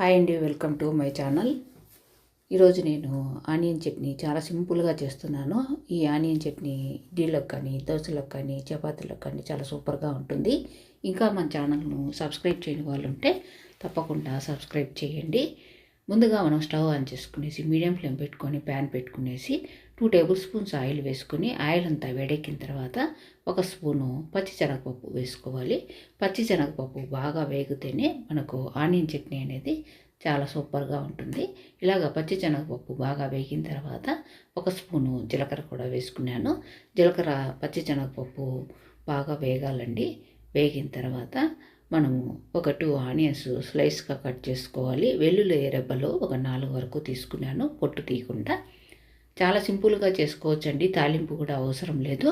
Hi అండి welcome to my channel. ఈరోజు నేను ఆనియన్ చట్నీ చాలా సింపుల్గా చేస్తున్నాను. ఈ ఆనియన్ చట్నీ ఇడ్లీలకు కానీ దోశలకు కానీ చపాతీలకు కానీ చాలా సూపర్గా ఉంటుంది. ఇంకా మన ఛానల్ను సబ్స్క్రైబ్ చేయని వాళ్ళు ఉంటే తప్పకుండా సబ్స్క్రైబ్ చేయండి. ముందుగా మనం స్టవ్ ఆన్ చేసుకునేసి మీడియం ఫ్లేమ్ పెట్టుకొని ప్యాన్ పెట్టుకునేసి టూ టేబుల్ స్పూన్స్ ఆయిల్ వేసుకొని ఆయిల్ అంతా వేడెక్కిన తర్వాత ఒక స్పూను పచ్చిశనగపప్పు వేసుకోవాలి. పచ్చిశనగపప్పు బాగా వేగితేనే మనకు ఆనియన్ చట్నీ అనేది చాలా సూపర్గా ఉంటుంది. ఇలాగ పచ్చిశనగపప్పు బాగా వేగిన తర్వాత ఒక స్పూను జీలకర్ర కూడా వేసుకున్నాను. జీలకర్ర పచ్చిశనగపప్పు బాగా వేగాలండి. వేగిన తర్వాత మనము ఒక టూ ఆనియన్స్ స్లైస్గా కట్ చేసుకోవాలి. వెల్లుల్లి రెబ్బలు ఒక నాలుగు వరకు తీసుకున్నాను పొట్టు తీయకుండా. చాలా సింపుల్గా చేసుకోవచ్చండి తాలింపు కూడా అవసరం లేదు.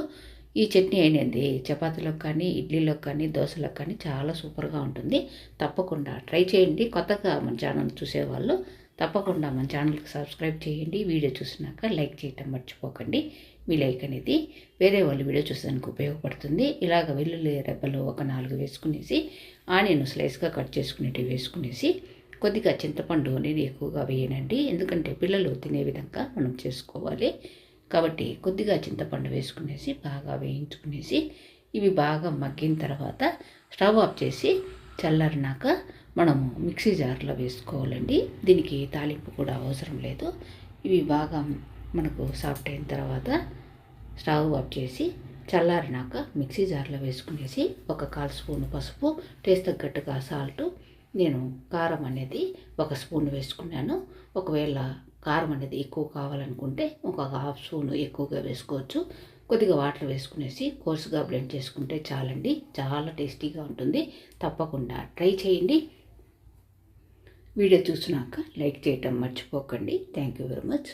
ఈ చట్నీ అయినది చపాతీలకు కానీ ఇడ్లీలకు కానీ దోశలకు కానీ చాలా సూపర్గా ఉంటుంది. తప్పకుండా ట్రై చేయండి. కొత్తగా మన ఛానల్ చూసేవాళ్ళు తప్పకుండా మన ఛానల్కి సబ్స్క్రైబ్ చేయండి. వీడియో చూసినాక లైక్ చేయటం మర్చిపోకండి. మీ లైక్ అనేది వేరే వాళ్ళు వీడియో చూసేదానికి ఉపయోగపడుతుంది. ఇలాగ వెల్లుల్లి రెబ్బలు ఒక నాలుగు వేసుకునేసి ఆనియన్ స్లైస్గా కట్ చేసుకునేవి వేసుకునేసి కొద్దిగా చింతపండు నేను ఎక్కువగా వేయనండి. ఎందుకంటే పిల్లలు తినే విధంగా మనం చేసుకోవాలి. కాబట్టి కొద్దిగా చింతపండు వేసుకునేసి బాగా వేయించుకునేసి ఇవి బాగా మగ్గిన తర్వాత స్టవ్ ఆఫ్ చేసి చల్లరినాక మనము మిక్సీ జార్లో వేసుకోవాలండి. దీనికి తాలింపు కూడా అవసరం లేదు. ఇవి బాగా మనకు సాఫ్ట్ అయిన తర్వాత స్టవ్ ఆఫ్ చేసి చల్లారినాక మిక్సీ జార్లో వేసుకునేసి ఒక కాల్ స్పూన్ పసుపు టేస్ట్ తగ్గట్టుగా సాల్ట్ నేను కారం అనేది ఒక స్పూన్ వేసుకున్నాను. ఒకవేళ కారం అనేది ఎక్కువ కావాలనుకుంటే ఒక హాఫ్ స్పూన్ ఎక్కువగా వేసుకోవచ్చు. కొద్దిగా వాటర్ వేసుకునేసి కోర్సుగా బ్లెండ్ చేసుకుంటే చాలండి. చాలా టేస్టీగా ఉంటుంది. తప్పకుండా ట్రై చేయండి. వీడియో చూసినాక లైక్ చేయటం మర్చిపోకండి. Thank you very much